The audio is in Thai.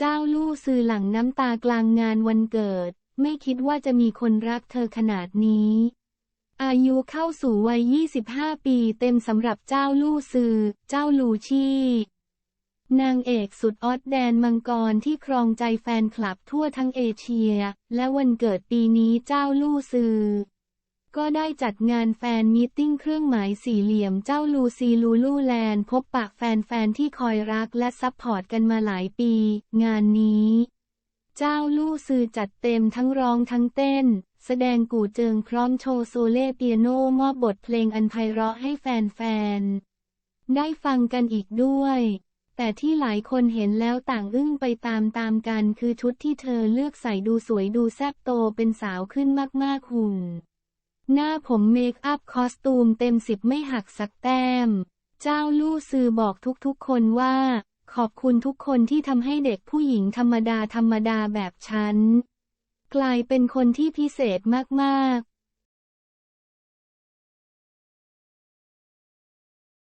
เจ้าลู่ซือหลั่งน้ำตากลางงานวันเกิด ไม่คิดว่าจะมีคนรักเธอขนาดนี้ อายุเข้าสู่วัย 25 ปีเต็มสำหรับเจ้าลู่ซือ เจ้าลูชี่ นางเอกสุดออดแดนมังกรที่ครองใจแฟนคลับทั่วทั้งเอเชีย และวันเกิดปีนี้เจ้าลู่ซือ ก็ได้จัดงานแฟนมีตติ้งเครื่องหมายสี่เหลี่ยมเจ้าลูซีลูลูแลนพบปากแฟนๆที่คอยรักและซัพพอร์ตกันมาหลายปี งานนี้ เจ้าลู่ซือจัดเต็มทั้งร้องทั้งเต้น แสดงกู่เจิงพร้อมโชว์โซเล่เปียโนมอบบทเพลงอันไพเราะให้แฟนๆ ได้ฟังกันอีกด้วยแต่ที่หลายคนเห็นแล้วต่างอึ้งไปตามๆกันคือชุดที่เธอเลือกใส่ดูสวยดูแซ่บโตเป็นสาวขึ้นมากๆหุ่น หน้าผมเมคอัพคอสตูมเต็มสิบไม่หักสักแต้ม เจ้าลู่ซือบอกทุกๆคนว่า ขอบคุณทุกคนที่ทำให้เด็กผู้หญิงธรรมดาธรรมดาแบบฉัน กลายเป็นคนที่พิเศษมากๆ